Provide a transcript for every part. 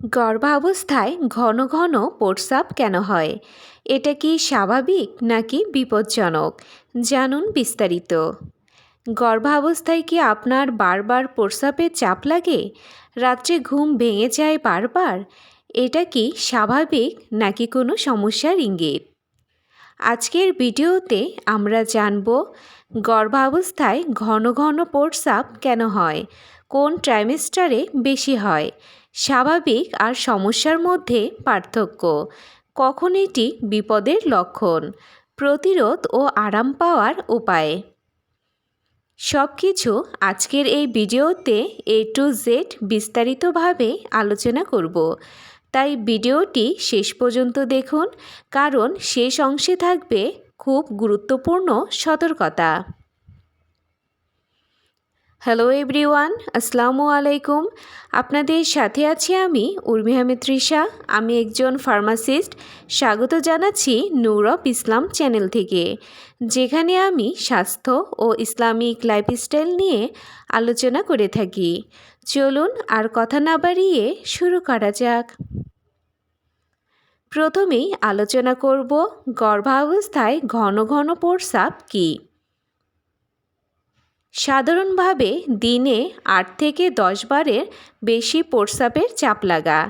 গর্ভাবস্থায় ঘন ঘন প্রস্রাব কেন হয়? এটা কি স্বাভাবিক নাকি বিপজ্জনক? জানুন বিস্তারিত। গর্ভাবস্থায় কি আপনার বারবার প্রস্রাবের চাপ লাগে? রাত্রে ঘুম ভেঙে যায় বারবার? এটা কি স্বাভাবিক নাকি কোনো সমস্যার ইঙ্গিত? আজকের ভিডিওতে আমরা জানব গর্ভাবস্থায় ঘন ঘন প্রস্রাব কেন হয়? কোন ট্রাইমেস্টারে বেশি হয়? স্বাভাবিক আর সমস্যার মধ্যে পার্থক্য। কখন এটি বিপদের লক্ষণ? প্রতিরোধ ও আরাম পাওয়ার উপায়। সব কিছু আজকের এই ভিডিওতে এ টু জেড বিস্তারিতভাবে আলোচনা করব। তাই ভিডিওটি শেষ পর্যন্ত দেখুন, কারণ শেষ অংশে থাকবে খুব গুরুত্বপূর্ণ সতর্কতা। হ্যালো এভরিওয়ান আসসালামু আলাইকুম আপনাদের সাথে আছি আমি উর্মিহা তৃষা। আমি একজন ফার্মাসিস্ট স্বাগত জানাচ্ছি নূরব ইসলাম চ্যানেল থেকে, যেখানে আমি স্বাস্থ্য ও ইসলামিক লাইফস্টাইল নিয়ে আলোচনা করে থাকি। চলুন আর কথা না বাড়িয়ে শুরু করা যাক। প্রথমেই আলোচনা করব, গর্ভাবস্থায় ঘন ঘন প্রস্রাব কী? সাধারণভাবে দিনে আট থেকে দশ বারের বেশি প্রস্রাবের চাপ লাগা।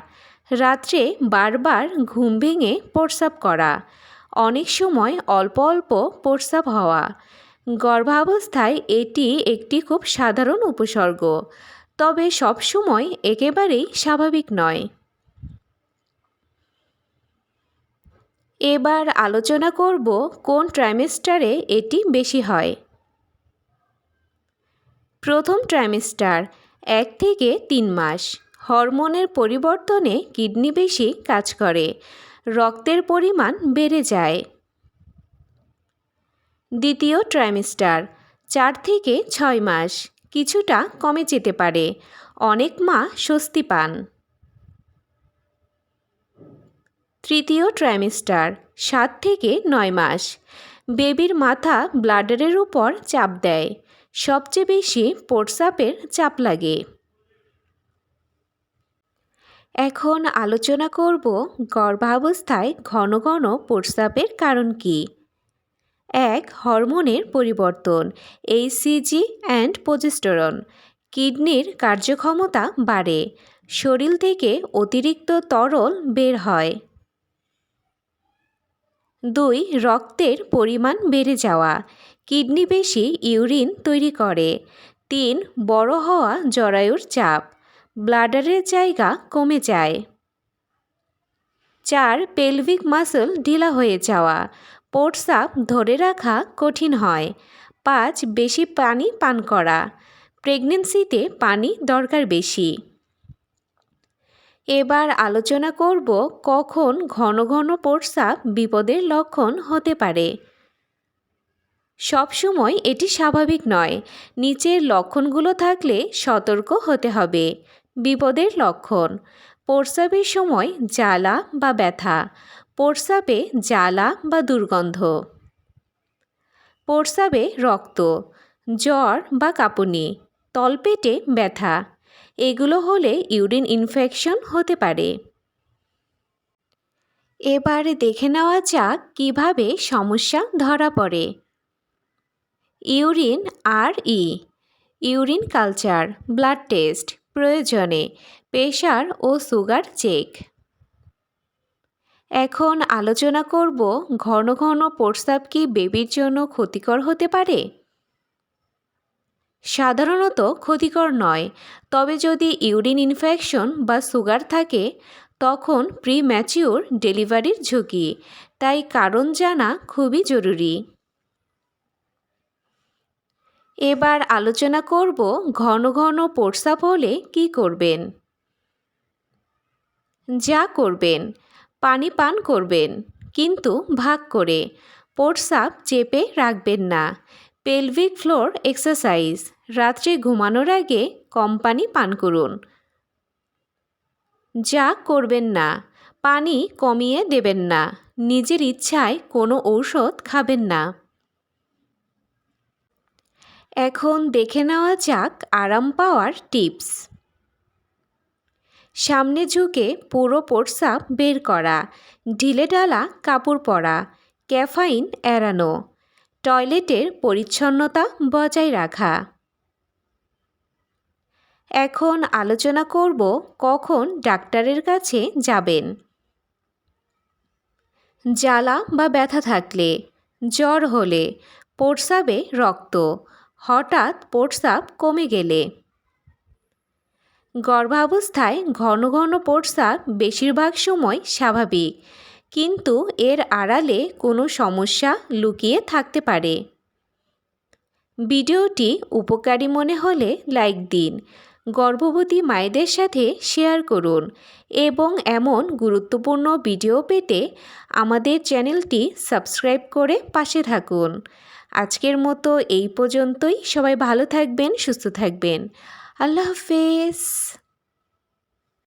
রাত্রে বারবার ঘুম ভেঙে প্রস্রাব করা। অনেক সময় অল্প অল্প প্রস্রাব হওয়া। গর্ভাবস্থায় এটি একটি খুব সাধারণ উপসর্গ, তবে সবসময় একেবারেই স্বাভাবিক নয়। এবার আলোচনা করব কোন ট্রাইমেস্টারে এটি বেশি হয়। প্রথম ট্রাইমেস্টার এক থেকে তিন মাস। হরমোনের পরিবর্তনে কিডনি বেশি কাজ করে। রক্তের পরিমাণ বেড়ে যায়। দ্বিতীয় ট্রাইমেস্টার চার থেকে ছয় মাস। কিছুটা কমে যেতে পারে। অনেক মা স্বস্তি পান। তৃতীয় ট্রাইমেস্টার সাত থেকে নয় মাস। বেবির মাথা ব্লাডারের উপর চাপ দেয়। সবচেয়ে বেশি প্রস্রাবের চাপ লাগে। এখন আলোচনা করব গর্ভাবস্থায় ঘন ঘন প্রস্রাবের কারণ কি। এক, হরমোনের পরিবর্তন এইসিজি অ্যান্ড প্রজেস্টোরন কিডনির কার্যক্ষমতা বাড়ে, শরীর থেকে অতিরিক্ত তরল বের হয়। দুই, রক্তের পরিমাণ বেড়ে যাওয়া, কিডনি বেশি ইউরিন তৈরি করে। তিন, বড় হওয়া জরায়ুর চাপ, ব্লাডারের জায়গা কমে যায়। চার, পেলভিক মাসল ঢিলা হয়ে যাওয়া পোটসাপ ধরে রাখা কঠিন হয়। পাঁচ, বেশি পানি পান করা, প্রেগনেন্সিতে পানি দরকার বেশি। এবার আলোচনা করব কখন ঘন ঘন প্রস্রাব বিপদের লক্ষণ হতে পারে। সবসময় এটি স্বাভাবিক নয়। নিচের লক্ষণগুলো থাকলে সতর্ক হতে হবে। বিপদের লক্ষণ। প্রস্রাবের সময় জ্বালা বা ব্যথা। প্রস্রাবে জ্বালা বা দুর্গন্ধ। প্রস্রাবে রক্ত। জ্বর বা কাঁপুনি। তলপেটে ব্যথা। এগুলো হলে ইউরিন ইনফেকশন হতে পারে। এবার দেখে নেওয়া যাক কীভাবে সমস্যা ধরা পড়ে। Urine R E urine culture, blood test, প্রয়োজনে, প্রেশার ও সুগার চেক। এখন আলোচনা করব ঘন ঘন প্রস্রাব কি বেবির জন্য ক্ষতিকর হতে পারে? সাধারণত ক্ষতিকর নয়। তবে যদি ইউরিন ইনফেকশন বা সুগার থাকে, তখন প্রি ম্যাচিওর ডেলিভারির ঝুঁকি। তাই কারণ জানা খুবই জরুরি। এবার আলোচনা করব ঘন ঘন প্রস্রাব হলে কী করবেন? যা করবেন, পানি পান করবেন, কিন্তু ভাগ করে। প্রস্রাব চেপে রাখবেন না। Pelvic floor exercise. রাত্রে ঘুমানোর আগে কম পানি পান করুন। যা করবেন না, পানি কমিয়ে দেবেন না, নিজের ইচ্ছায় কোনো ঔষধ খাবেন না। এখন দেখে নেওয়া যাক আরাম পাওয়ার টিপস। সামনে ঝুঁকে পুরো প্রস্রাব বের করা ঢিলেঢালা কাপড় পরা, ক্যাফাইন এড়ানো, টয়লেটের পরিচ্ছন্নতা বজায় রাখা। এখন আলোচনা করব কখন ডাক্তারের কাছে যাবেন। জ্বালা বা ব্যথা থাকলে, জ্বর হলে প্রস্রাবে রক্ত, হঠাৎ প্রস্রাব কমে গেলে। গর্ভাবস্থায় ঘন ঘন প্রস্রাব বেশিরভাগ সময় স্বাভাবিক, কিন্তু এর আড়ালে কোনো সমস্যা লুকিয়ে থাকতে পারে। ভিডিওটি উপকারী মনে হলে লাইক দিন গর্ভবতী মায়েদের সাথে শেয়ার করুন এবং এমন গুরুত্বপূর্ণ ভিডিও পেতে আমাদের চ্যানেলটি সাবস্ক্রাইব করে পাশে থাকুন। আজকের মতো এই পর্যন্তই। সবাই ভালো থাকবেন, সুস্থ থাকবেন। আল্লাহ হাফেজ।